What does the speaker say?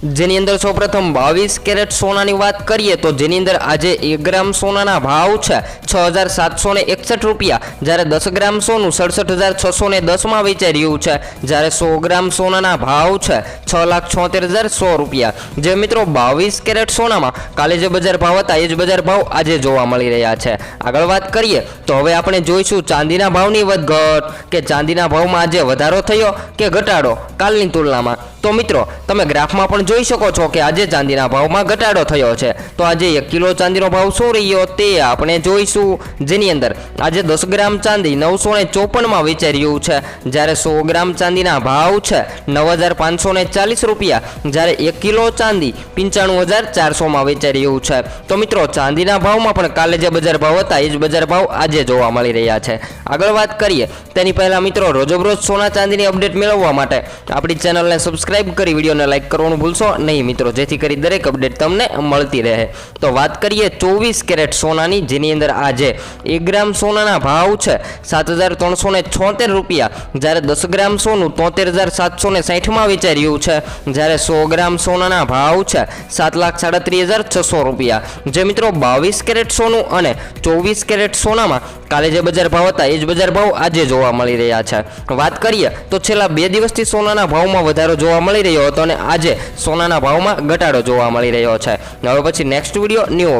જેની અંદર સૌપ્રથમ બાવીસ કેરેટ સોનાની વાત કરીએ તો જેની અંદર આજે એક ગ્રામ સોનાના ભાવ છે છ હજાર સાતસો ને એકસઠ રૂપિયા. જ્યારે દસ ગ્રામ સોનું સડસઠ હજાર છસો ને દસમાં વેચાઈ રહ્યું છે. જ્યારે સો ગ્રામ સોનાના ભાવ છે છ લાખ છોતેર હજાર સો રૂપિયા. જે મિત્રો બાવીસ કેરેટ સોનામાં કાલે જે બજાર ભાવ હતા એ જ બજાર ભાવ આજે જોવા મળી રહ્યા છે. આગળ વાત કરીએ તો હવે આપણે જોઈશું ચાંદીના ભાવની વધઘટ કે ચાંદીના ભાવમાં આજે વધારો થયો કે ઘટાડો કાલની તુલનામાં. તો મિત્રો, તમે ગ્રાફમાં પણ જોઈ શકો છો કે આજે ચાંદીના ભાવમાં ઘટાડો થયો છે. તો આજે એક કિલો ચાંદીનો ભાવ શું રહ્યો તે આપણે જોઈશું. જેની અંદર આજે દસ ગ્રામ ચાંદી નવસો ને ચોપનમાં વેચાઈ છે. જ્યારે સો ગ્રામ ચાંદીના ભાવ છે નવ હજાર પાંચસો ને ચાલીસ રૂપિયા. જ્યારે એક કિલો ચાંદી પંચાણું હજાર ચારસોમાં વેચાઈ છે. તો મિત્રો, ચાંદીના ભાવમાં પણ કાલે જે બજાર ભાવ હતા, એ જ બજાર ભાવ આજે જોવા મળી રહ્યા છે. આગળ વાત કરીએ. તેની પહેલાં મિત્રો, રોજબરોજ સોના ચાંદીની અપડેટ મેળવવા માટે આપણી ચેનલને સબસ્ક્રાઇબ કરી વિડીયોને લાઇક કરવાનું ભૂલશો નહીં મિત્રો. જેથી કરી દરેક અપડેટ તમને મળતી રહે. તો વાત કરીએ ચોવીસ કેરેટ સોનાની, જેની અંદર આજે એક ગ્રામ સોનાના ભાવ છે સાત હજાર ત્રણસો ને છોતેર રૂપિયા. જ્યારે દસ ગ્રામ સોનું તોતેર હજાર સાતસો ને સાઠમાં વેચાઈ છે. જ્યારે સો ગ્રામ સોનાના ભાવ છે સાત લાખ સાડત્રીસ હજાર છસો રૂપિયા. જે મિત્રો બાવીસ કેરેટ સોનું અને ચોવીસ કેરેટ સોનામાં કાલે જે બજાર ભાવ હતા, એ જ બજાર ભાવ આજે જોવા મળી રહ્યા છે. વાત કરીએ તો છેલ્લા બે દિવસથી સોનાના ભાવમાં વધારો જોવા મળી રહ્યો હતો અને આજે સોનાના ભાવમાં ઘટાડો જોવા મળી રહ્યો છે. હવે પછી નેક્સ્ટ વીડિયો ન્યૂ